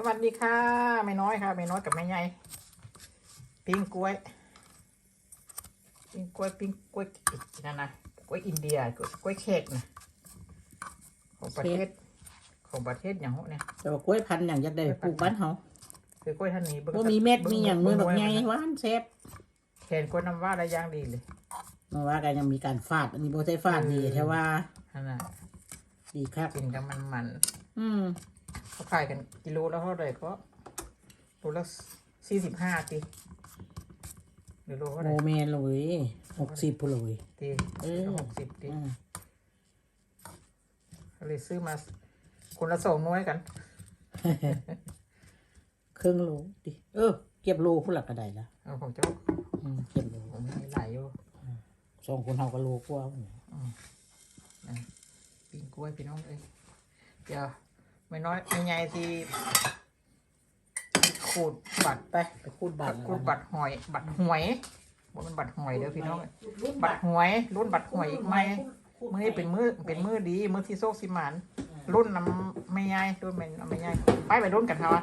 สวัสดีค่ะแม่น้อยค่ะแม่น้อยกับแม่ใหญ่ปิ้งกล้วยปิ้งกล้วยปิ้งกล้วยอีกนั่นนะกล้วยอินเดียกล้วยกล้วยเค้กนะของประเทศของประเทศอย่างพวกเนี่ยแต่ว่ากล้วยพันธุ์อย่างอยากได้ปลูกบ้านเฮาคือกล้วยท่านนี้บิ่งบ่มีเม็ดมีอย่างมือแบบไงบิ่หวานแซ่บเห็นกล้วยน้ำว้าได้ย่างดีเลยมาว่ากันยังมีการฟาดอันนี้บ่ใช่ฟาดดีแต่ว่านั่นน่ะดีครับกินกับมันมันอืมๆ เขาขายกันกิโลแล้วเท่าไหร่ก็โลละสี่สิบห้าตีหรือโลเท่าไหโมร่เมนเลยหกสิบพุ่นเลยตีเออหกสิบตีอืมก็เลยซื้อมาคนละสองหน้วยกันครึ่งโลดิเออ เก็บโลพุ่นละก็ได้ละเอาของเจ้าอืมเก็บโลผมมีหลายอยู่สองคนเฮาก็โลกว่าพุ่นปิ้งกล้วยพี่น้องเอ้ยเดี๋ยว ไม่น้อยไม่ใหญ่ที่ ขูดบัตรไปไปคูดบัตรขูดบัตรหอย บัตรหวยว่ามันบัตรหอยเด้อพี่น้องรุ่นบับัตตรรหวย รุ่นบัตรหวยอีกไหมมือนี้เป็นมือเป็นมือดีมือที่โซกสิหมานรุ่นน้ำไม่ใหญ่รุ่นเป็นน้ำไม่ใหญ่ไปไปรุ่นกันเถอะวะ